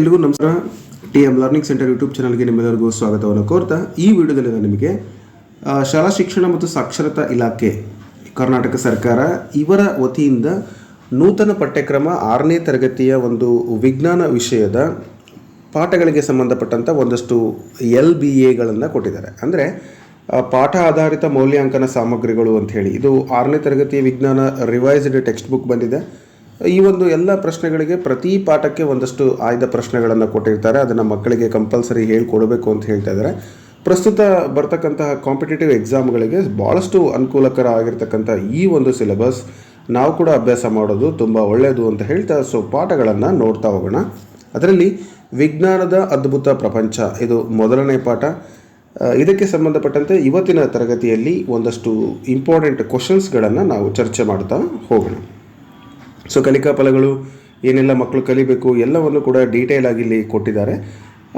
ಎಲ್ರಿಗೂ ನಮಸ್ಕಾರ. T M learning centre YouTube ಚಾನಲ್ಗೆ ನಿಮ್ಮೆಲ್ಲರಿಗೂ ಸ್ವಾಗತವನ್ನು ಕೋರ್ತಾ, ಈ ವಿಡಿಯೋದಲ್ಲಿ ನಾನು ನಿಮಗೆ ಶಾಲಾ ಶಿಕ್ಷಣ ಮತ್ತು ಸಾಕ್ಷರತಾ ಇಲಾಖೆ, ಕರ್ನಾಟಕ ಸರ್ಕಾರ ಇವರ ವತಿಯಿಂದ ನೂತನ ಪಠ್ಯಕ್ರಮ ಆರನೇ ತರಗತಿಯ ಒಂದು ವಿಜ್ಞಾನ ವಿಷಯದ ಪಾಠಗಳಿಗೆ ಸಂಬಂಧಪಟ್ಟಂಥ ಒಂದಷ್ಟು ಎಲ್ ಬಿ ಎಗಳನ್ನು ಕೊಟ್ಟಿದ್ದಾರೆ. ಅಂದರೆ ಪಾಠ ಆಧಾರಿತ ಮೌಲ್ಯಾಂಕನ ಸಾಮಗ್ರಿಗಳು ಅಂತ ಹೇಳಿ, ಇದು ಆರನೇ ತರಗತಿಯ ವಿಜ್ಞಾನ ರಿವೈಸ್ಡ್ ಟೆಕ್ಸ್ಟ್ ಬುಕ್ ಬಂದಿದೆ. ಈ ಒಂದು ಎಲ್ಲ ಪ್ರಶ್ನೆಗಳಿಗೆ ಪ್ರತಿ ಪಾಠಕ್ಕೆ ಒಂದಷ್ಟು ಆಯ್ದ ಪ್ರಶ್ನೆಗಳನ್ನು ಕೊಟ್ಟಿರ್ತಾರೆ. ಅದನ್ನು ಮಕ್ಕಳಿಗೆ ಕಂಪಲ್ಸರಿ ಹೇಳ್ಕೊಡ್ಬೇಕು ಅಂತ ಹೇಳ್ತಾ ಇದ್ದಾರೆ ಪ್ರಸ್ತುತ ಬರ್ತಕ್ಕಂತಹ ಕಾಂಪಿಟೇಟಿವ್ ಎಕ್ಸಾಮ್ಗಳಿಗೆ ಭಾಳಷ್ಟು ಅನುಕೂಲಕರ ಆಗಿರ್ತಕ್ಕಂಥ ಈ ಒಂದು ಸಿಲೆಬಸ್ ನಾವು ಕೂಡ ಅಭ್ಯಾಸ ಮಾಡೋದು ತುಂಬ ಒಳ್ಳೆಯದು ಅಂತ ಹೇಳ್ತಾ ಸೊ ಪಾಠಗಳನ್ನು ನೋಡ್ತಾ ಹೋಗೋಣ. ಅದರಲ್ಲಿ ವಿಜ್ಞಾನದ ಅದ್ಭುತ ಪ್ರಪಂಚ, ಇದು ಮೊದಲನೇ ಪಾಠ. ಇದಕ್ಕೆ ಸಂಬಂಧಪಟ್ಟಂತೆ ಇವತ್ತಿನ ತರಗತಿಯಲ್ಲಿ ಒಂದಷ್ಟು ಇಂಪಾರ್ಟೆಂಟ್ ಕ್ವಶನ್ಸ್ಗಳನ್ನು ನಾವು ಚರ್ಚೆ ಮಾಡ್ತಾ ಹೋಗೋಣ. ಸೊ ಕಲಿಕಾ ಫಲಗಳು, ಏನೆಲ್ಲ ಮಕ್ಕಳು ಕಲಿಬೇಕು, ಎಲ್ಲವನ್ನು ಕೂಡ ಡೀಟೇಲ್ ಆಗಿ ಇಲ್ಲಿ ಕೊಟ್ಟಿದ್ದಾರೆ.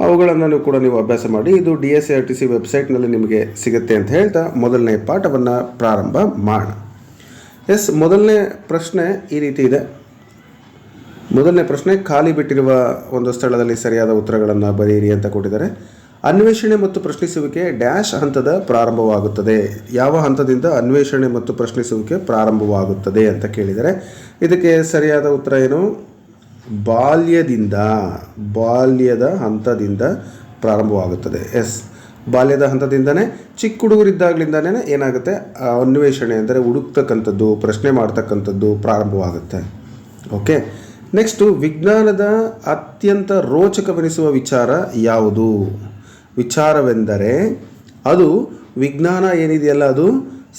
ಅವುಗಳನ್ನು ಕೂಡ ನೀವು ಅಭ್ಯಾಸ ಮಾಡಿ, ಇದು D S R T C ವೆಬ್ಸೈಟ್ನಲ್ಲಿ ನಿಮಗೆ ಸಿಗುತ್ತೆ ಅಂತ ಹೇಳ್ತಾ ಮೊದಲನೇ ಪಾಠವನ್ನು ಪ್ರಾರಂಭ ಮಾಡೋಣ. ಎಸ್ ಮೊದಲನೇ ಪ್ರಶ್ನೆ ಈ ರೀತಿ ಇದೆ. ಮೊದಲನೇ ಪ್ರಶ್ನೆ, ಖಾಲಿ ಬಿಟ್ಟಿರುವ ಒಂದು ಸ್ಥಳದಲ್ಲಿ ಸರಿಯಾದ ಉತ್ತರಗಳನ್ನು ಬರೆಯಿರಿ ಅಂತ ಕೊಟ್ಟಿದ್ದಾರೆ. ಅನ್ವೇಷಣೆ ಮತ್ತು ಪ್ರಶ್ನಿಸುವಿಕೆ ಡ್ಯಾಶ್ ಹಂತದ ಪ್ರಾರಂಭವಾಗುತ್ತದೆ. ಯಾವ ಹಂತದಿಂದ ಅನ್ವೇಷಣೆ ಮತ್ತು ಪ್ರಶ್ನಿಸುವಿಕೆ ಪ್ರಾರಂಭವಾಗುತ್ತದೆ ಅಂತ ಕೇಳಿದರೆ, ಇದಕ್ಕೆ ಸರಿಯಾದ ಉತ್ತರ ಏನು? ಬಾಲ್ಯದಿಂದ, ಬಾಲ್ಯದ ಹಂತದಿಂದ ಪ್ರಾರಂಭವಾಗುತ್ತದೆ. ಎಸ್. ಬಾಲ್ಯದ ಹಂತದಿಂದನೇ, ಚಿಕ್ಕ ಹುಡುಗರಿದ್ದಾಗಲಿಂದನೇ ಏನಾಗುತ್ತೆ? ಅನ್ವೇಷಣೆ ಅಂದರೆ ಹುಡುಕ್ತಕ್ಕಂಥದ್ದು, ಪ್ರಶ್ನೆ ಮಾಡ್ತಕ್ಕಂಥದ್ದು ಪ್ರಾರಂಭವಾಗುತ್ತೆ. ಓಕೆ. ನೆಕ್ಸ್ಟು, ವಿಜ್ಞಾನದ ಅತ್ಯಂತ ರೋಚಕವೆನಿಸುವ ವಿಚಾರ ಯಾವುದು? ವಿಚಾರವೆಂದರೆ ಅದು ವಿಜ್ಞಾನ ಏನಿದೆಯಲ್ಲ ಅದು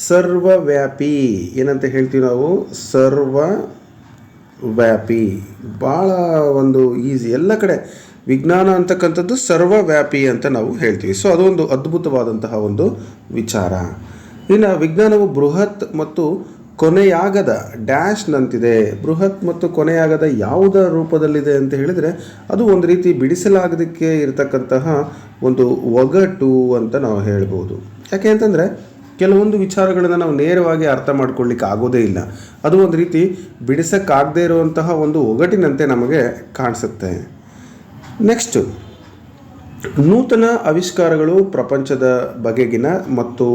ಸರ್ವವ್ಯಾಪಿ. ಏನಂತ ಹೇಳ್ತೀವಿ ನಾವು? ಸರ್ವ ವ್ಯಾಪಿ ಭಾಳ ಒಂದು ಈಸಿ. ಎಲ್ಲ ಕಡೆ ವಿಜ್ಞಾನ ಅಂತಕ್ಕಂಥದ್ದು ಸರ್ವವ್ಯಾಪಿ ಅಂತ ನಾವು ಹೇಳ್ತೀವಿ. ಸೊ ಅದೊಂದು ಅದ್ಭುತವಾದಂತಹ ಒಂದು ವಿಚಾರ. ಇನ್ನು ವಿಜ್ಞಾನವು ಬೃಹತ್ ಮತ್ತು ಕೊನೆಯಾಗದ ಡ್ಯಾಶ್ನಂತಿದೆ ಬೃಹತ್ ಮತ್ತು ಕೊನೆಯಾಗದ ಯಾವುದರ ರೂಪದಲ್ಲಿದೆ ಅಂತ ಹೇಳಿದರೆ ಅದು ಒಂದು ರೀತಿ ಬಿಡಿಸಲಾಗದಕ್ಕೆ ಇರತಕ್ಕಂತಹ ಒಂದು ಒಗಟು ಅಂತ ನಾವು ಹೇಳ್ಬೋದು. ಯಾಕೆ ಅಂತಂದರೆ ಕೆಲವೊಂದು ವಿಚಾರಗಳನ್ನು ನಾವು ನೇರವಾಗಿ ಅರ್ಥ ಮಾಡ್ಕೊಳ್ಳಿಕ್ಕೆ ಆಗೋದೇ ಇಲ್ಲ. ಅದು ಒಂದು ರೀತಿ ಬಿಡಿಸೋಕ್ಕಾಗದೇ ಇರುವಂತಹ ಒಂದು ಒಗಟಿನಂತೆ ನಮಗೆ ಕಾಣಿಸುತ್ತೆ. ನೆಕ್ಸ್ಟು, ನೂತನ ಆವಿಷ್ಕಾರಗಳು ಪ್ರಪಂಚದ ಬಗೆಗಿನ ಮತ್ತು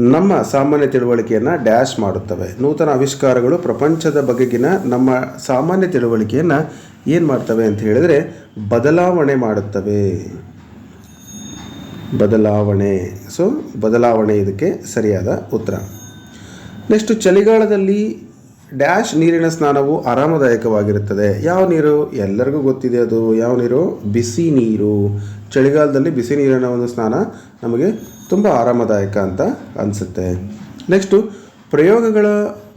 ನಮ್ಮ ಸಾಮಾನ್ಯ ತಿಳುವಳಿಕೆಯನ್ನು ಡ್ಯಾಶ್ ಮಾಡುತ್ತವೆ. ನೂತನ ಆವಿಷ್ಕಾರಗಳು ಪ್ರಪಂಚದ ಬಗೆಗಿನ ನಮ್ಮ ಸಾಮಾನ್ಯ ತಿಳುವಳಿಕೆಯನ್ನು ಏನು ಮಾಡ್ತವೆ ಅಂತ ಹೇಳಿದರೆ ಬದಲಾವಣೆ ಮಾಡುತ್ತವೆ. ಬದಲಾವಣೆ. ಸೊ ಬದಲಾವಣೆ ಇದಕ್ಕೆ ಸರಿಯಾದ ಉತ್ತರ. ನೆಕ್ಸ್ಟ್ ಚಳಿಗಾಲದಲ್ಲಿ ಡ್ಯಾಶ್ ನೀರಿನ ಸ್ನಾನವು ಆರಾಮದಾಯಕವಾಗಿರುತ್ತದೆ. ಯಾವ ನೀರು? ಎಲ್ಲರಿಗೂ ಗೊತ್ತಿದೆ ಅದು. ಯಾವ ನೀರು? ಬಿಸಿ ನೀರು. ಚಳಿಗಾಲದಲ್ಲಿ ಬಿಸಿ ನೀರಿನ ಒಂದು ಸ್ನಾನ ನಮಗೆ ತುಂಬ ಆರಾಮದಾಯಕ ಅಂತ ಅನಿಸುತ್ತೆ. ನೆಕ್ಸ್ಟು ಪ್ರಯೋಗಗಳ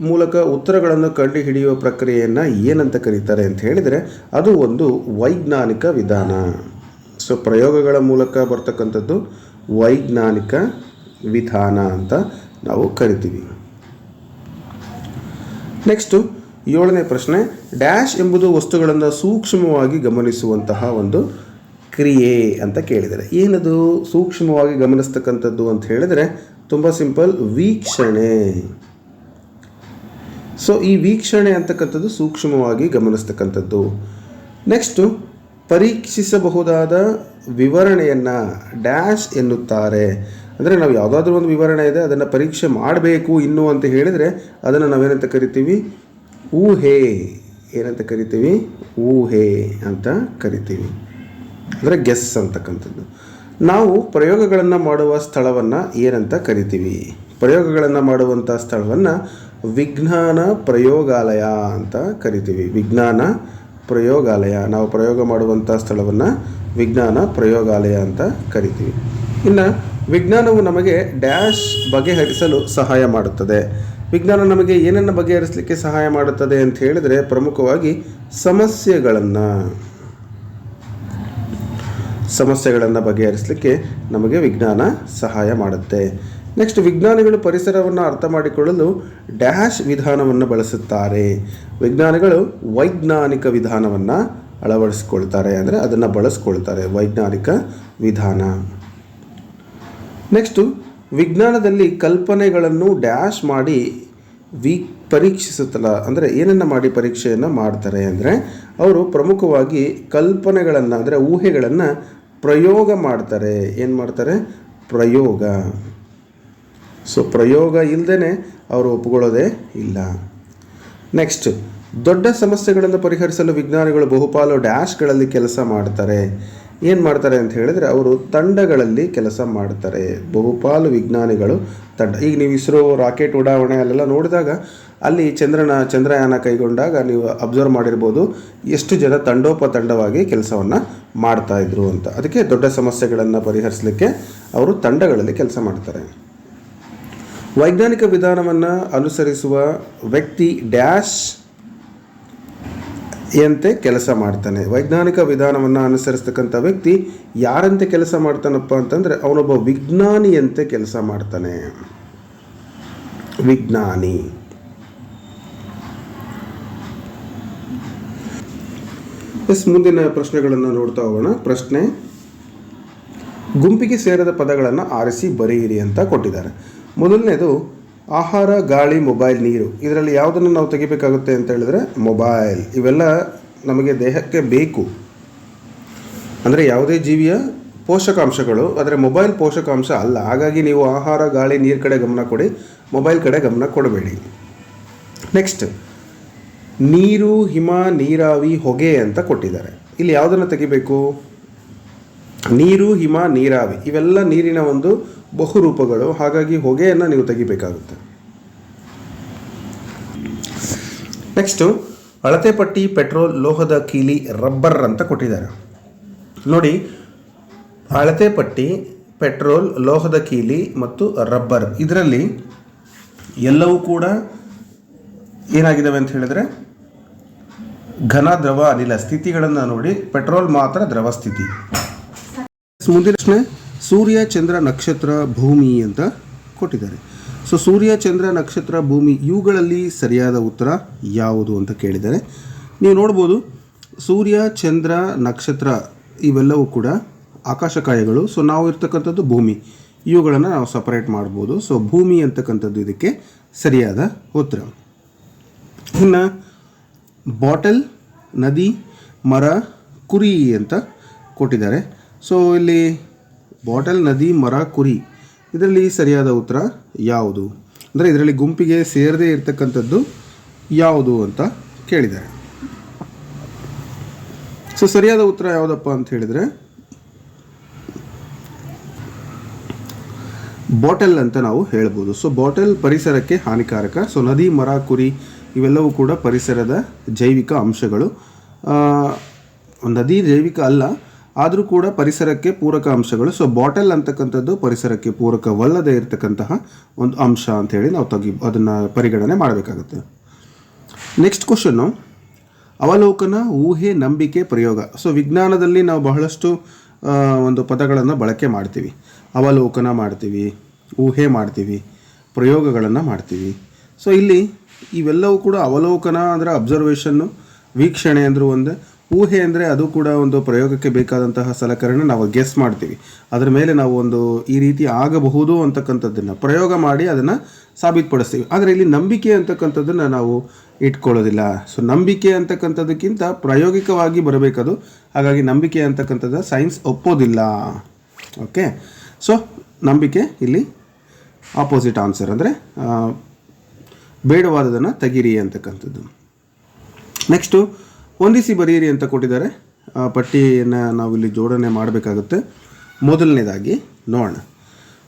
ಮೂಲಕ ಉತ್ತರಗಳನ್ನು ಕಂಡುಹಿಡಿಯುವ ಪ್ರಕ್ರಿಯೆಯನ್ನು ಏನಂತ ಕರೀತಾರೆ ಅಂತ ಹೇಳಿದರೆ, ಅದು ಒಂದು ವೈಜ್ಞಾನಿಕ ವಿಧಾನ. ಸೊ ಪ್ರಯೋಗಗಳ ಮೂಲಕ ಬರ್ತಕ್ಕಂಥದ್ದು ವೈಜ್ಞಾನಿಕ ವಿಧಾನ ಅಂತ ನಾವು ಕರಿತೀವಿ. ನೆಕ್ಸ್ಟು ಏಳನೇ ಪ್ರಶ್ನೆ ಡ್ಯಾಶ್ ಎಂಬುದು ವಸ್ತುಗಳನ್ನು ಸೂಕ್ಷ್ಮವಾಗಿ ಗಮನಿಸುವಂತಹ ಒಂದು ಕ್ರಿಯೆ ಅಂತ ಕೇಳಿದರೆ. ಏನದು ಸೂಕ್ಷ್ಮವಾಗಿ ಗಮನಿಸ್ತಕ್ಕಂಥದ್ದು ಅಂತ ಹೇಳಿದರೆ, ತುಂಬ ಸಿಂಪಲ್ ವೀಕ್ಷಣೆ. ಸೊ ಈ ವೀಕ್ಷಣೆ ಅಂತಕ್ಕಂಥದ್ದು ಸೂಕ್ಷ್ಮವಾಗಿ ಗಮನಿಸ್ತಕ್ಕಂಥದ್ದು. ನೆಕ್ಸ್ಟು ಪರೀಕ್ಷಿಸಬಹುದಾದ ವಿವರಣೆಯನ್ನು ಡ್ಯಾಶ್ ಎನ್ನುತ್ತಾರೆ. ಅಂದರೆ ನಾವು ಯಾವುದಾದ್ರೂ ಒಂದು ವಿವರಣೆ ಇದೆ, ಅದನ್ನು ಪರೀಕ್ಷೆ ಮಾಡಬೇಕು ಇನ್ನು ಅಂತ ಹೇಳಿದರೆ ಅದನ್ನು ನಾವೇನಂತ ಕರಿತೀವಿ? ಊಹೆ ಏನಂತ ಕರಿತೀವಿ? ಊಹೆ ಅಂತ ಕರಿತೀವಿ. ಅಂದರೆ ಗೆಸ್ ಅಂತಕ್ಕಂಥದ್ದು. ನಾವು ಪ್ರಯೋಗಗಳನ್ನು ಮಾಡುವ ಸ್ಥಳವನ್ನು ಏನಂತ ಕರಿತೀವಿ? ಪ್ರಯೋಗಗಳನ್ನು ಮಾಡುವಂಥ ಸ್ಥಳವನ್ನು ವಿಜ್ಞಾನ ಪ್ರಯೋಗಾಲಯ ಅಂತ ಕರಿತೀವಿ. ವಿಜ್ಞಾನ ಪ್ರಯೋಗಾಲಯ. ನಾವು ಪ್ರಯೋಗ ಮಾಡುವಂಥ ಸ್ಥಳವನ್ನು ವಿಜ್ಞಾನ ಪ್ರಯೋಗಾಲಯ ಅಂತ ಕರಿತೀವಿ. ಇನ್ನು ವಿಜ್ಞಾನವು ನಮಗೆ ಡ್ಯಾಶ್ ಬಗೆಹರಿಸಲು ಸಹಾಯ ಮಾಡುತ್ತದೆ. ವಿಜ್ಞಾನ ನಮಗೆ ಏನನ್ನು ಬಗೆಹರಿಸಲಿಕ್ಕೆ ಸಹಾಯ ಮಾಡುತ್ತದೆ ಅಂತ ಹೇಳಿದರೆ ಪ್ರಮುಖವಾಗಿ ಸಮಸ್ಯೆಗಳನ್ನು. ಸಮಸ್ಯೆಗಳನ್ನು ಬಗೆಹರಿಸಲಿಕ್ಕೆ ನಮಗೆ ವಿಜ್ಞಾನ ಸಹಾಯ ಮಾಡುತ್ತೆ. ನೆಕ್ಸ್ಟ್ ವಿಜ್ಞಾನಿಗಳು ಪರಿಸರವನ್ನು ಅರ್ಥ ಮಾಡಿಕೊಳ್ಳಲು ಡ್ಯಾಶ್ ವಿಧಾನವನ್ನು ಬಳಸುತ್ತಾರೆ. ವಿಜ್ಞಾನಿಗಳು ವೈಜ್ಞಾನಿಕ ವಿಧಾನವನ್ನು ಅಳವಡಿಸಿಕೊಳ್ತಾರೆ. ಅಂದರೆ ಅದನ್ನು ಬಳಸ್ಕೊಳ್ತಾರೆ. ವೈಜ್ಞಾನಿಕ ವಿಧಾನ. ನೆಕ್ಸ್ಟು ವಿಜ್ಞಾನದಲ್ಲಿ ಕಲ್ಪನೆಗಳನ್ನು ಡ್ಯಾಶ್ ಮಾಡಿ ವಿ ಪರೀಕ್ಷಿಸುತ್ತಲ್ಲ, ಅಂದರೆ ಏನನ್ನು ಮಾಡಿ ಪರೀಕ್ಷೆಯನ್ನು ಮಾಡ್ತಾರೆ ಅಂದರೆ ಅವರು ಪ್ರಮುಖವಾಗಿ ಕಲ್ಪನೆಗಳನ್ನು, ಅಂದರೆ ಊಹೆಗಳನ್ನು ಪ್ರಯೋಗ ಮಾಡ್ತಾರೆ. ಏನು ಮಾಡ್ತಾರೆ? ಪ್ರಯೋಗ. ಸೊ ಪ್ರಯೋಗ ಇಲ್ಲದೇ ಅವರು ಒಪ್ಪಿಕೊಳ್ಳೋದೇ ಇಲ್ಲ. ನೆಕ್ಸ್ಟ್ ದೊಡ್ಡ ಸಮಸ್ಯೆಗಳನ್ನು ಪರಿಹರಿಸಲು ವಿಜ್ಞಾನಿಗಳು ಬಹುಪಾಲು ಡ್ಯಾಶ್ಗಳಲ್ಲಿ ಕೆಲಸ ಮಾಡ್ತಾರೆ. ಏನು ಮಾಡ್ತಾರೆ ಅಂತ ಹೇಳಿದ್ರೆ ಅವರು ತಂಡಗಳಲ್ಲಿ ಕೆಲಸ ಮಾಡ್ತಾರೆ. ಬಹುಪಾಲು ವಿಜ್ಞಾನಿಗಳು ತಂಡ. ಈಗ ನೀವು ಇಸ್ರೋ ರಾಕೆಟ್ ಉಡಾವಣೆ ಅಲ್ಲೆಲ್ಲ ನೋಡಿದಾಗ ಅಲ್ಲಿ ಚಂದ್ರನ, ಚಂದ್ರಯಾನ ಕೈಗೊಂಡಾಗ ನೀವು ಅಬ್ಸರ್ವ್ ಮಾಡಿರ್ಬೋದು ಎಷ್ಟು ಜನ ತಂಡೋಪತಂಡವಾಗಿ ಕೆಲಸವನ್ನು ಮಾಡ್ತಾ ಇದ್ರು ಅಂತ. ಅದಕ್ಕೆ ದೊಡ್ಡ ಸಮಸ್ಯೆಗಳನ್ನು ಪರಿಹರಿಸಲಿಕ್ಕೆ ಅವರು ತಂಡಗಳಲ್ಲಿ ಕೆಲಸ ಮಾಡ್ತಾರೆ. ವೈಜ್ಞಾನಿಕ ವಿಧಾನವನ್ನು ಅನುಸರಿಸುವ ವ್ಯಕ್ತಿ ಡ್ಯಾಶ್ ಎಂತೆ ಕೆಲಸ ಮಾಡ್ತಾನೆ. ವೈಜ್ಞಾನಿಕ ವಿಧಾನವನ್ನು ಅನುಸರಿಸ್ತಕ್ಕಂಥ ವ್ಯಕ್ತಿ ಯಾರಂತೆ ಕೆಲಸ ಮಾಡ್ತಾನಪ್ಪ ಅಂತಂದರೆ ಅವನೊಬ್ಬ ವಿಜ್ಞಾನಿಯಂತೆ ಕೆಲಸ ಮಾಡ್ತಾನೆ. ವಿಜ್ಞಾನಿ. ಎಸ್, ಮುಂದಿನ ಪ್ರಶ್ನೆಗಳನ್ನು ನೋಡ್ತಾ ಹೋಗೋಣ. ಪ್ರಶ್ನೆ, ಗುಂಪಿಗೆ ಸೇರದ ಪದಗಳನ್ನು ಆರಿಸಿ ಬರೆಯಿರಿ ಅಂತ ಕೊಟ್ಟಿದ್ದಾರೆ. ಮೊದಲನೇದು ಆಹಾರ, ಗಾಳಿ, ಮೊಬೈಲ್, ನೀರು. ಇದರಲ್ಲಿ ಯಾವುದನ್ನು ನಾವು ತೆಗಿಬೇಕಾಗುತ್ತೆ ಅಂತ ಹೇಳಿದ್ರೆ ಮೊಬೈಲ್. ಇವೆಲ್ಲ ನಮಗೆ ದೇಹಕ್ಕೆ ಬೇಕು. ಅಂದರೆ ಯಾವುದೇ ಜೀವಿಯ ಪೋಷಕಾಂಶಗಳು, ಆದರೆ ಮೊಬೈಲ್ ಪೋಷಕಾಂಶ ಅಲ್ಲ. ಹಾಗಾಗಿ ನೀವು ಆಹಾರ, ಗಾಳಿ, ನೀರು ಕಡೆ ಗಮನ ಕೊಡಿ. ಮೊಬೈಲ್ ಕಡೆ ಗಮನ ಕೊಡಬೇಡಿ. ನೆಕ್ಸ್ಟ್, ನೀರು, ಹಿಮ, ನೀರಾವಿ, ಹೊಗೆ ಅಂತ ಕೊಟ್ಟಿದ್ದಾರೆ. ಇಲ್ಲಿ ಯಾವುದನ್ನು ತೆಗಿಬೇಕು? ನೀರು, ಹಿಮ, ನೀರಾವಿ ಇವೆಲ್ಲ ನೀರಿನ ಒಂದು ಬಹುರೂಪಗಳು. ಹಾಗಾಗಿ ಹೊಗೆಯನ್ನು ನೀವು ತೆಗಿಬೇಕಾಗುತ್ತೆ. ನೆಕ್ಸ್ಟು ಅಳತೆ ಪಟ್ಟಿ, ಪೆಟ್ರೋಲ್, ಲೋಹದ ಕೀಲಿ, ರಬ್ಬರ್ ಅಂತ ಕೊಟ್ಟಿದ್ದಾರೆ. ನೋಡಿ, ಅಳತೆ ಪಟ್ಟಿ, ಪೆಟ್ರೋಲ್, ಲೋಹದ ಕೀಲಿ ಮತ್ತು ರಬ್ಬರ್ ಇದರಲ್ಲಿ ಎಲ್ಲವೂ ಕೂಡ ಏನಾಗಿದ್ದಾವೆ ಅಂತ ಹೇಳಿದರೆ, ಘನ ದ್ರವ ಅನಿಲ ಸ್ಥಿತಿಗಳನ್ನು ನೋಡಿ, ಪೆಟ್ರೋಲ್ ಮಾತ್ರ ದ್ರವ ಸ್ಥಿತಿ. ಮುಂದಿನ ಪ್ರಶ್ನೆ ಸೂರ್ಯ ಚಂದ್ರ ನಕ್ಷತ್ರ ಭೂಮಿ ಅಂತ ಕೊಟ್ಟಿದ್ದಾರೆ. ಸೊ ಸೂರ್ಯ ಚಂದ್ರ ನಕ್ಷತ್ರ ಭೂಮಿ ಇವುಗಳಲ್ಲಿ ಸರಿಯಾದ ಉತ್ತರ ಯಾವುದು ಅಂತ ಕೇಳಿದ್ದಾರೆ ನೀವು ನೋಡ್ಬೋದು ಸೂರ್ಯ ಚಂದ್ರ ನಕ್ಷತ್ರ ಇವೆಲ್ಲವೂ ಕೂಡ ಆಕಾಶಕಾಯಗಳು. ಸೊ ನಾವು ಇರ್ತಕ್ಕಂಥದ್ದು ಭೂಮಿ. ಇವುಗಳನ್ನು ನಾವು ಸಪರೇಟ್ ಮಾಡ್ಬೋದು. ಸೊ ಭೂಮಿ ಅಂತಕ್ಕಂಥದ್ದು ಇದಕ್ಕೆ ಸರಿಯಾದ ಉತ್ತರ. ಇನ್ನು ಬಾಟಲ್, ನದಿ, ಮರ, ಕುರಿ ಅಂತ ಕೊಟ್ಟಿದ್ದಾರೆ. ಸೊ ಇಲ್ಲಿ ಬಾಟಲ್ ನದಿ, ಮರ, ಕುರಿ, ಇದರಲ್ಲಿ ಸರಿಯಾದ ಉತ್ತರ ಯಾವುದು? ಅಂದರೆ ಇದರಲ್ಲಿ ಗುಂಪಿಗೆ ಸೇರದೇ ಇರತಕ್ಕಂಥದ್ದು ಯಾವುದು ಅಂತ ಕೇಳಿದ್ದಾರೆ. ಸೊ ಸರಿಯಾದ ಉತ್ತರ ಯಾವುದಪ್ಪ ಅಂತ ಹೇಳಿದರೆ ಬಾಟಲ್ ಅಂತ ನಾವು ಹೇಳ್ಬೋದು. ಸೊ ಬಾಟಲ್ ಪರಿಸರಕ್ಕೆ ಹಾನಿಕಾರಕ. ಸೊ ನದಿ, ಮರ, ಕುರಿ, ಇವೆಲ್ಲವೂ ಕೂಡ ಪರಿಸರದ ಜೈವಿಕ ಅಂಶಗಳು. ನದಿ ಜೈವಿಕ ಅಲ್ಲ ಆದರೂ ಕೂಡ ಪರಿಸರಕ್ಕೆ ಪೂರಕ ಅಂಶಗಳು. ಸೊ ಬಾಟಲ್ ಅಂತಕ್ಕಂಥದ್ದು ಪರಿಸರಕ್ಕೆ ಪೂರಕವಲ್ಲದೆ ಇರತಕ್ಕಂತಹ ಒಂದು ಅಂಶ ಅಂಥೇಳಿ ನಾವು ತಗಿ, ಅದನ್ನು ಪರಿಗಣನೆ ಮಾಡಬೇಕಾಗುತ್ತೆ. ನೆಕ್ಸ್ಟ್ ಕ್ವಶನ್ನು ಅವಲೋಕನ, ಊಹೆ, ನಂಬಿಕೆ, ಪ್ರಯೋಗ. ಸೊ ವಿಜ್ಞಾನದಲ್ಲಿ ನಾವು ಬಹಳಷ್ಟು ಒಂದು ಪದಗಳನ್ನು ಬಳಕೆ ಮಾಡ್ತೀವಿ. ಅವಲೋಕನ ಮಾಡ್ತೀವಿ, ಊಹೆ ಮಾಡ್ತೀವಿ, ಪ್ರಯೋಗಗಳನ್ನು ಮಾಡ್ತೀವಿ. ಸೊ ಇಲ್ಲಿ ಇವೆಲ್ಲವೂ ಕೂಡ ಅವಲೋಕನ ಅಂದರೆ ಅಬ್ಸರ್ವೇಷನ್ನು ವೀಕ್ಷಣೆ ಅಂದರೂ ಒಂದೇ. ಊಹೆ ಅಂದರೆ ಅದು ಕೂಡ ಒಂದು ಪ್ರಯೋಗಕ್ಕೆ ಬೇಕಾದಂತಹ ಸಲಕರಣೆ ನಾವು ಗೆಸ್ ಮಾಡ್ತೀವಿ. ಅದರ ಮೇಲೆ ನಾವು ಒಂದು ಈ ರೀತಿ ಆಗಬಹುದು ಅಂತಕ್ಕಂಥದ್ದನ್ನು ಪ್ರಯೋಗ ಮಾಡಿ ಅದನ್ನು ಸಾಬೀತುಪಡಿಸ್ತೀವಿ. ಆದರೆ ಇಲ್ಲಿ ನಂಬಿಕೆ ಅಂತಕ್ಕಂಥದ್ದನ್ನು ನಾವು ಇಟ್ಕೊಳ್ಳೋದಿಲ್ಲ. ಸೊ ನಂಬಿಕೆ ಅಂತಕ್ಕಂಥದ್ದಕ್ಕಿಂತ ಪ್ರಾಯೋಗಿಕವಾಗಿ ಬರಬೇಕದು. ಹಾಗಾಗಿ ನಂಬಿಕೆ ಅಂತಕ್ಕಂಥದ್ದು ಸೈನ್ಸ್ ಒಪ್ಪೋದಿಲ್ಲ. ಓಕೆ ಸೊ ನಂಬಿಕೆ ಇಲ್ಲಿ ಆಪೋಸಿಟ್ ಆನ್ಸರ್ ಅಂದರೆ ಬೇಡವಾದದನ್ನು ತೆಗೀರಿ ಅಂತಕ್ಕಂಥದ್ದು. ನೆಕ್ಸ್ಟು ಹೊಂದಿಸಿ ಬರೀರಿ ಅಂತ ಕೊಟ್ಟಿದ್ದಾರೆ. ಆ, ಪಟ್ಟಿಯನ್ನು ನಾವು ಇಲ್ಲಿ ಜೋಡಣೆ ಮಾಡಬೇಕಾಗುತ್ತೆ. ಮೊದಲನೇದಾಗಿ ನೋಡೋಣ.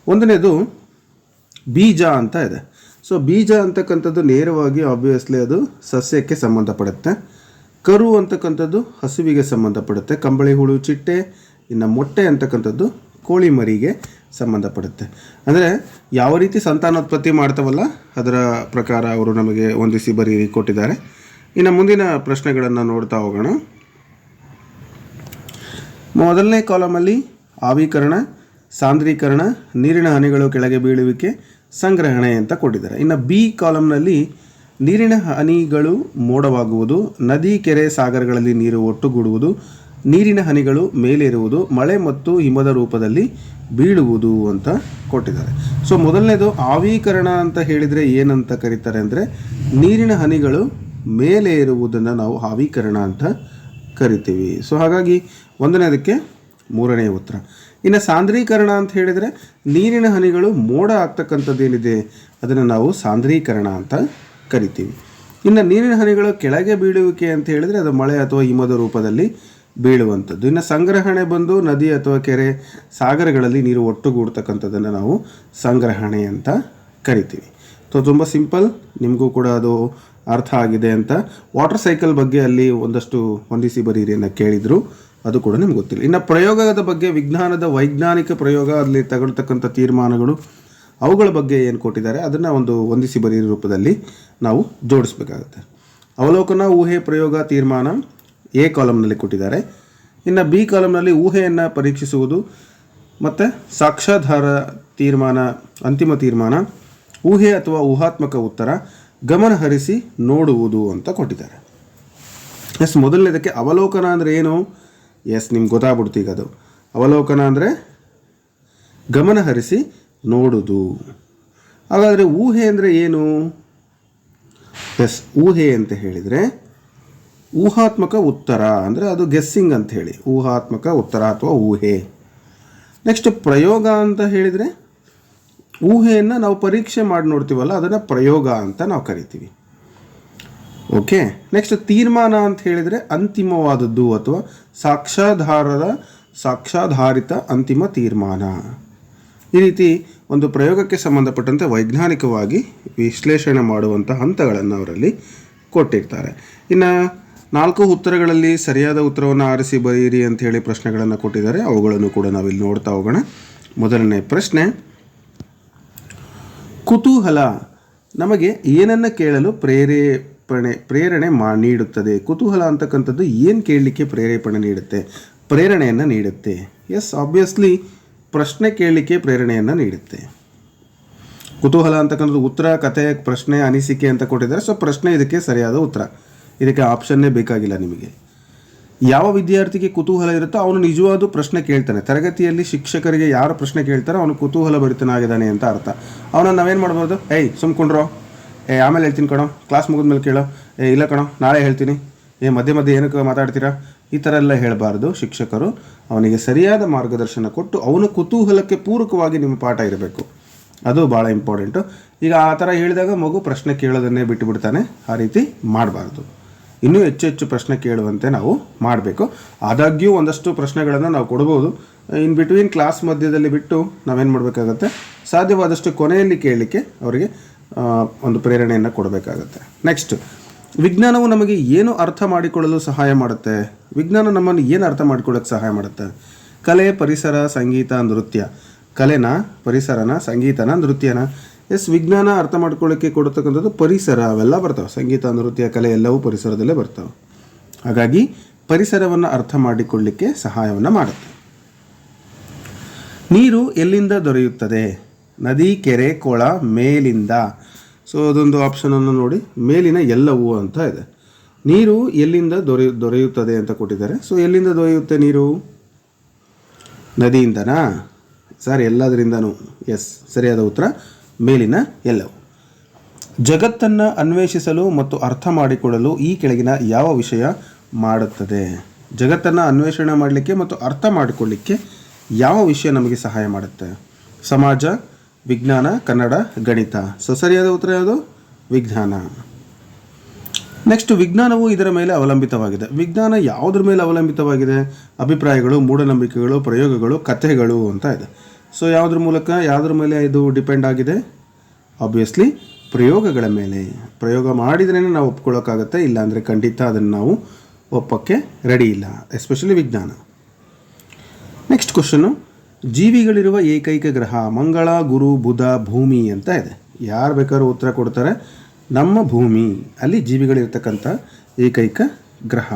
ಒಂದನೇದು ಬೀಜ ಅಂತ ಇದೆ. ಸೊ ಬೀಜ ಅಂತಕ್ಕಂಥದ್ದು ನೇರವಾಗಿ ಆಬ್ವಿಯಸ್ಲಿ ಅದು ಸಸ್ಯಕ್ಕೆ ಸಂಬಂಧಪಡುತ್ತೆ. ಕರು ಅಂತಕ್ಕಂಥದ್ದು ಹಸುವಿಗೆ ಸಂಬಂಧಪಡುತ್ತೆ. ಕಂಬಳಿ ಹುಳು, ಚಿಟ್ಟೆ, ಇನ್ನು ಮೊಟ್ಟೆ ಅಂತಕ್ಕಂಥದ್ದು ಕೋಳಿ ಮರಿಗೆ ಸಂಬಂಧಪಡುತ್ತೆ. ಅಂದರೆ ಯಾವ ರೀತಿ ಸಂತಾನೋತ್ಪತ್ತಿ ಮಾಡ್ತಾವಲ್ಲ, ಅದರ ಪ್ರಕಾರ ಅವರು ನಮಗೆ ಹೊಂದಿಸಿ ಬರೀರಿ ಕೊಟ್ಟಿದ್ದಾರೆ. ಇನ್ನು ಮುಂದಿನ ಪ್ರಶ್ನೆಗಳನ್ನು ನೋಡ್ತಾ ಹೋಗೋಣ. ಮೊದಲನೇ ಕಾಲಮಲ್ಲಿ ಆವೀಕರಣ, ಸಾಂದ್ರೀಕರಣ, ನೀರಿನ ಹನಿಗಳು ಕೆಳಗೆ ಬೀಳುವಿಕೆ, ಸಂಗ್ರಹಣೆ ಅಂತ ಕೊಟ್ಟಿದ್ದಾರೆ. ಇನ್ನು ಬಿ ಕಾಲಮ್ನಲ್ಲಿ ನೀರಿನ ಹನಿಗಳು ಮೋಡವಾಗುವುದು, ನದಿ, ಕೆರೆ, ಸಾಗರಗಳಲ್ಲಿ ನೀರು ಒಟ್ಟುಗೂಡುವುದು, ನೀರಿನ ಹನಿಗಳು ಮೇಲೇರುವುದು ಮಳೆ ಮತ್ತು ಹಿಮದ ರೂಪದಲ್ಲಿ ಬೀಳುವುದು ಅಂತ ಕೊಟ್ಟಿದ್ದಾರೆ. ಸೊ, ಮೊದಲನೇದು ಆವೀಕರಣ ಅಂತ ಹೇಳಿದರೆ ಏನಂತ ಕರೀತಾರೆ ಅಂದರೆ ನೀರಿನ ಹನಿಗಳು ಮೇಲೇರುವುದನ್ನು ನಾವು ಹಾವೀಕರಣ ಅಂತ ಕರಿತೀವಿ. ಸೊ ಹಾಗಾಗಿ ಒಂದನೇದಕ್ಕೆ ಮೂರನೇ ಉತ್ತರ. ಇನ್ನು ಸಾಂದ್ರೀಕರಣ ಅಂತ ಹೇಳಿದರೆ ನೀರಿನ ಹನಿಗಳು ಮೋಡ ಆಗ್ತಕ್ಕಂಥದ್ದೇನಿದೆ, ಅದನ್ನು ನಾವು ಸಾಂದ್ರೀಕರಣ ಅಂತ ಕರಿತೀವಿ. ಇನ್ನು ನೀರಿನ ಹನಿಗಳು ಕೆಳಗೆ ಬೀಳುವಿಕೆ ಅಂತ ಹೇಳಿದರೆ ಅದು ಮಳೆ ಅಥವಾ ಹಿಮದ ರೂಪದಲ್ಲಿ ಬೀಳುವಂಥದ್ದು. ಇನ್ನು ಸಂಗ್ರಹಣೆ ಬಂದು ನದಿ ಅಥವಾ ಕೆರೆ ಸಾಗರಗಳಲ್ಲಿ ನೀರು ಒಟ್ಟುಗೂಡ್ತಕ್ಕಂಥದ್ದನ್ನು ನಾವು ಸಂಗ್ರಹಣೆ ಅಂತ ಕರಿತೀವಿ. ಸೊ ತುಂಬ ಸಿಂಪಲ್, ನಿಮಗೂ ಕೂಡ ಅದು ಅರ್ಥ ಆಗಿದೆ ಅಂತ. ವಾಟರ್ ಸೈಕಲ್ ಬಗ್ಗೆ ಅಲ್ಲಿ ಒಂದಷ್ಟು ಹೊಂದಿಸಿ ಬರೀರಿ ಅಂತ ಕೇಳಿದರು. ಅದು ಕೂಡ ನಿಮ್ಗೆ ಗೊತ್ತಿಲ್ಲ. ಇನ್ನು ಪ್ರಯೋಗದ ಬಗ್ಗೆ ವಿಜ್ಞಾನದ ವೈಜ್ಞಾನಿಕ ಪ್ರಯೋಗ, ಅಲ್ಲಿ ತಗೊಳ್ತಕ್ಕಂಥ ತೀರ್ಮಾನಗಳು, ಅವುಗಳ ಬಗ್ಗೆ ಏನು ಕೊಟ್ಟಿದ್ದಾರೆ, ಅದನ್ನು ಒಂದು ಹೊಂದಿಸಿ ಬರೀರಿ ರೂಪದಲ್ಲಿ ನಾವು ಜೋಡಿಸ್ಬೇಕಾಗುತ್ತೆ. ಅವಲೋಕನ, ಊಹೆ, ಪ್ರಯೋಗ, ತೀರ್ಮಾನ ಎ ಕಾಲಮ್ನಲ್ಲಿ ಕೊಟ್ಟಿದ್ದಾರೆ. ಇನ್ನು ಬಿ ಕಾಲಮ್ನಲ್ಲಿ ಊಹೆಯನ್ನು ಪರೀಕ್ಷಿಸುವುದು, ಮತ್ತು ಸಾಕ್ಷ್ಯಾಧಾರ ತೀರ್ಮಾನ, ಅಂತಿಮ ತೀರ್ಮಾನ ಊಹೆ ಅಥವಾ ಊಹಾತ್ಮಕ ಉತ್ತರ ಗಮನಹರಿಸಿ ನೋಡುವುದು ಅಂತ ಕೊಟ್ಟಿದ್ದಾರೆ. ಎಸ್, ಮೊದಲನೇದಕ್ಕೆ ಅವಲೋಕನ ಅಂದರೆ ಏನು? ಎಸ್, ನಿಮ್ಗೆ ಗೊತ್ತಾಗ್ಬಿಡ್ತು ಈಗ ಅದು. ಅವಲೋಕನ ಅಂದರೆ ಗಮನಹರಿಸಿ ನೋಡುವುದು ಹಾಗಾದರೆ ಊಹೆ ಅಂದರೆ ಏನು? ಎಸ್, ಊಹೆ ಅಂತ ಹೇಳಿದರೆ ಊಹಾತ್ಮಕ ಉತ್ತರ ಅಂದರೆ ಅದು ಗೆಸ್ಸಿಂಗ್ ಅಂತ ಹೇಳಿ. ಊಹಾತ್ಮಕ ಉತ್ತರ ಅಥವಾ ಊಹೆ. ನೆಕ್ಸ್ಟ್ ಪ್ರಯೋಗ ಅಂತ ಹೇಳಿದರೆ ಊಹೆಯನ್ನು ನಾವು ಪರೀಕ್ಷೆ ಮಾಡಿ ನೋಡ್ತೀವಲ್ಲ, ಅದನ್ನು ಪ್ರಯೋಗ ಅಂತ ನಾವು ಕರಿತೀವಿ. ಓಕೆ? ನೆಕ್ಸ್ಟ್ ತೀರ್ಮಾನ ಅಂತ ಹೇಳಿದರೆ ಅಂತಿಮವಾದದ್ದು ಅಥವಾ ಸಾಕ್ಷಾಧಾರದ ಸಾಕ್ಷಾಧಾರಿತ ಅಂತಿಮ ತೀರ್ಮಾನ. ಈ ರೀತಿ ಒಂದು ಪ್ರಯೋಗಕ್ಕೆ ಸಂಬಂಧಪಟ್ಟಂತೆ ವೈಜ್ಞಾನಿಕವಾಗಿ ವಿಶ್ಲೇಷಣೆ ಮಾಡುವಂಥ ಹಂತಗಳನ್ನು ಅವರಲ್ಲಿ ಕೊಟ್ಟಿರ್ತಾರೆ. ಇನ್ನು ನಾಲ್ಕು ಉತ್ತರಗಳಲ್ಲಿ ಸರಿಯಾದ ಉತ್ತರವನ್ನು ಆರಿಸಿ ಬರೆಯಿರಿ ಅಂತ ಹೇಳಿ ಪ್ರಶ್ನೆಗಳನ್ನು ಕೊಟ್ಟಿದ್ದಾರೆ. ಅವುಗಳನ್ನು ಕೂಡ ನಾವಿಲ್ಲಿ ನೋಡ್ತಾ ಹೋಗೋಣ. ಮೊದಲನೇ ಪ್ರಶ್ನೆ ಕುತೂಹಲ. ನಮಗೆ ಏನನ್ನು ಕೇಳಲು ಪ್ರೇರೇಪಣೆ, ಪ್ರೇರಣೆ ಮಾ, ನೀಡುತ್ತದೆ. ಕುತೂಹಲ ಅಂತಕ್ಕಂಥದ್ದು ಏನು ಕೇಳಲಿಕ್ಕೆ ಪ್ರೇರೇಪಣೆ ನೀಡುತ್ತೆ? ಪ್ರೇರಣೆಯನ್ನು ನೀಡುತ್ತೆ. ಎಸ್ ಆಬ್ವಿಯಸ್ಲಿ ಪ್ರಶ್ನೆ ಕೇಳಲಿಕ್ಕೆ ಪ್ರೇರಣೆಯನ್ನು ನೀಡುತ್ತೆ. ಕುತೂಹಲ ಅಂತಕ್ಕಂಥದ್ದು ಉತ್ತರ ಕತೆ ಪ್ರಶ್ನೆ, ಅನಿಸಿಕೆ ಅಂತ ಕೊಟ್ಟಿದ್ದಾರೆ. ಸೊ ಪ್ರಶ್ನೆ ಇದಕ್ಕೆ ಸರಿಯಾದ ಉತ್ತರ. ಇದಕ್ಕೆ ಆಪ್ಷನ್ನೇ ಬೇಕಾಗಿಲ್ಲ ನಿಮಗೆ. ಯಾವ ವಿದ್ಯಾರ್ಥಿಗೆ ಕುತೂಹಲ ಇರುತ್ತೋ ಅವನು ನಿಜವಾದ ಪ್ರಶ್ನೆ ಕೇಳ್ತಾನೆ. ತರಗತಿಯಲ್ಲಿ ಶಿಕ್ಷಕರಿಗೆ ಯಾರು ಪ್ರಶ್ನೆ ಕೇಳ್ತಾರೋ ಅವನು ಕುತೂಹಲ ಭರಿತನಾಗಿದ್ದಾನೆ ಅಂತ ಅರ್ಥ. ಅವನನ್ನು ನಾವೇನು ಮಾಡ್ಬೋದು? ಏಯ್ ಸುಮ್ಕೊಂಡ್ರೋ ಏ ಆಮೇಲೆ ಹೇಳ್ತೀನಿ ಕಣೋ. ಕ್ಲಾಸ್ ಮುಗಿದ್ಮೇಲೆ ಕೇಳೋ. ಏ ಇಲ್ಲ ಕಣೋ, ನಾಳೆ ಹೇಳ್ತೀನಿ. ಏ ಮಧ್ಯೆ ಮಧ್ಯೆ ಏನಕ್ಕೆ ಮಾತಾಡ್ತೀರಾ? ಈ ಥರ ಎಲ್ಲ ಹೇಳಬಾರ್ದು ಶಿಕ್ಷಕರು. ಅವನಿಗೆ ಸರಿಯಾದ ಮಾರ್ಗದರ್ಶನ ಕೊಟ್ಟು ಅವನ ಕುತೂಹಲಕ್ಕೆ ಪೂರಕವಾಗಿ ನಿಮ್ಮ ಪಾಠ ಇರಬೇಕು. ಅದು ಭಾಳ ಇಂಪಾರ್ಟೆಂಟು. ಈಗ ಆ ಥರ ಹೇಳಿದಾಗ ಮಗು ಪ್ರಶ್ನೆ ಕೇಳೋದನ್ನೇ ಬಿಟ್ಟುಬಿಡ್ತಾನೆ ಆ ರೀತಿ ಮಾಡಬಾರ್ದು. ಇನ್ನೂ ಹೆಚ್ಚು ಹೆಚ್ಚು ಪ್ರಶ್ನೆ ಕೇಳುವಂತೆ ನಾವು ಮಾಡಬೇಕು. ಆದಾಗ್ಯೂ ಒಂದಷ್ಟು ಪ್ರಶ್ನೆಗಳನ್ನು ನಾವು ಕೊಡ್ಬೋದು. ಇನ್ ಬಿಟ್ವೀನ್ ಕ್ಲಾಸ್ ಮಧ್ಯದಲ್ಲಿ ಬಿಟ್ಟು ನಾವೇನು ಮಾಡಬೇಕಾಗತ್ತೆ? ಸಾಧ್ಯವಾದಷ್ಟು ಕೊನೆಯಲ್ಲಿ ಕೇಳಲಿಕ್ಕೆ ಅವರಿಗೆ ಒಂದು ಪ್ರೇರಣೆಯನ್ನು ಕೊಡಬೇಕಾಗತ್ತೆ. ನೆಕ್ಸ್ಟ್ ವಿಜ್ಞಾನವು ನಮಗೆ ಏನು ಅರ್ಥ ಮಾಡಿಕೊಳ್ಳಲು ಸಹಾಯ ಮಾಡುತ್ತೆ? ವಿಜ್ಞಾನ ನಮ್ಮನ್ನು ಏನು ಅರ್ಥ ಮಾಡಿಕೊಳ್ಳೋಕ್ಕೆ ಸಹಾಯ ಮಾಡುತ್ತೆ? ಕಲೆ, ಪರಿಸರ, ಸಂಗೀತ, ನೃತ್ಯ. ಕಲೆನ, ಪರಿಸರನ, ಸಂಗೀತನ, ನೃತ್ಯನ. ಎಸ್, ವಿಜ್ಞಾನ ಅರ್ಥ ಮಾಡ್ಕೊಳ್ಳೋಕ್ಕೆ ಕೊಡತಕ್ಕಂಥದ್ದು ಪರಿಸರ. ಅವೆಲ್ಲ ಬರ್ತಾವೆ. ಸಂಗೀತ, ನೃತ್ಯ, ಕಲೆ ಎಲ್ಲವೂ ಪರಿಸರದಲ್ಲೇ ಬರ್ತಾವೆ. ಹಾಗಾಗಿ ಪರಿಸರವನ್ನು ಅರ್ಥ ಮಾಡಿಕೊಳ್ಳಿಕ್ಕೆ ಸಹಾಯವನ್ನು ಮಾಡುತ್ತೆ. ನೀರು ಎಲ್ಲಿಂದ ದೊರೆಯುತ್ತದೆ? ನದಿ, ಕೆರೆ, ಕೊಳ, ಮೇಲಿಂದ. ಸೊ ಅದೊಂದು ಆಪ್ಷನನ್ನು ನೋಡಿ. ಮೇಲಿನ ಎಲ್ಲವೂ ಅಂತ ಇದೆ. ನೀರು ಎಲ್ಲಿಂದ ದೊರೆಯು ದೊರೆಯುತ್ತದೆ ಅಂತ ಕೊಟ್ಟಿದ್ದಾರೆ. ಸೊ ಎಲ್ಲಿಂದ ದೊರೆಯುತ್ತೆ ನೀರು? ನದಿಯಿಂದನಾ? ಸರ್, ಎಲ್ಲದರಿಂದನೂ. ಎಸ್ ಸರಿಯಾದ ಉತ್ತರ. ಮೇಲಿನ ಎಲ್ಲವು. ಜಗತ್ತನ್ನು ಅನ್ವೇಷಿಸಲು ಮತ್ತು ಅರ್ಥ ಮಾಡಿಕೊಳ್ಳಲು ಈ ಕೆಳಗಿನ ಯಾವ ವಿಷಯ ಮಾಡುತ್ತದೆ? ಜಗತ್ತನ್ನು ಅನ್ವೇಷಣೆ ಮಾಡಲಿಕ್ಕೆ ಮತ್ತು ಅರ್ಥ ಮಾಡಿಕೊಳ್ಳಿಕ್ಕೆ ಯಾವ ವಿಷಯ ನಮಗೆ ಸಹಾಯ ಮಾಡುತ್ತೆ? ಸಮಾಜ, ವಿಜ್ಞಾನ, ಕನ್ನಡ, ಗಣಿತ. ಸೊ, ಸರಿಯಾದ ಉತ್ತರ ಯಾವುದು? ವಿಜ್ಞಾನ. ನೆಕ್ಸ್ಟ್, ವಿಜ್ಞಾನವು ಇದರ ಮೇಲೆ ಅವಲಂಬಿತವಾಗಿದೆ. ವಿಜ್ಞಾನ ಯಾವುದ್ರ ಮೇಲೆ ಅವಲಂಬಿತವಾಗಿದೆ? ಅಭಿಪ್ರಾಯಗಳು, ಮೂಢನಂಬಿಕೆಗಳು, ಪ್ರಯೋಗಗಳು, ಕಥೆಗಳು ಅಂತ ಇದೆ. ಸೊ ಯಾವುದ್ರ ಮೂಲಕ? ಯಾವುದ್ರ ಮೇಲೆ ಇದು ಡಿಪೆಂಡ್ ಆಗಿದೆ? ಆಬ್ವಿಯಸ್ಲಿ ಪ್ರಯೋಗಗಳ ಮೇಲೆ. ಪ್ರಯೋಗ ಮಾಡಿದ್ರೇ ನಾವು ಒಪ್ಕೊಳ್ಳೋಕ್ಕಾಗತ್ತೆ, ಇಲ್ಲಾಂದರೆ ಖಂಡಿತ ಅದನ್ನು ನಾವು ಒಪ್ಪಕ್ಕೆ ರೆಡಿ ಇಲ್ಲ ಎಸ್ಪೆಷಲಿ ವಿಜ್ಞಾನ. ನೆಕ್ಸ್ಟ್ ಕ್ವಶನು ಜೀವಿಗಳಿರುವ ಏಕೈಕ ಗ್ರಹ ಮಂಗಳ, ಗುರು, ಬುಧ, ಭೂಮಿ ಅಂತ ಇದೆ. ಯಾರು ಬೇಕಾದ್ರೂ ಉತ್ತರ ಕೊಡ್ತಾರೆ. ನಮ್ಮ ಭೂಮಿ, ಅಲ್ಲಿ ಜೀವಿಗಳಿರ್ತಕ್ಕಂಥ ಏಕೈಕ ಗ್ರಹ.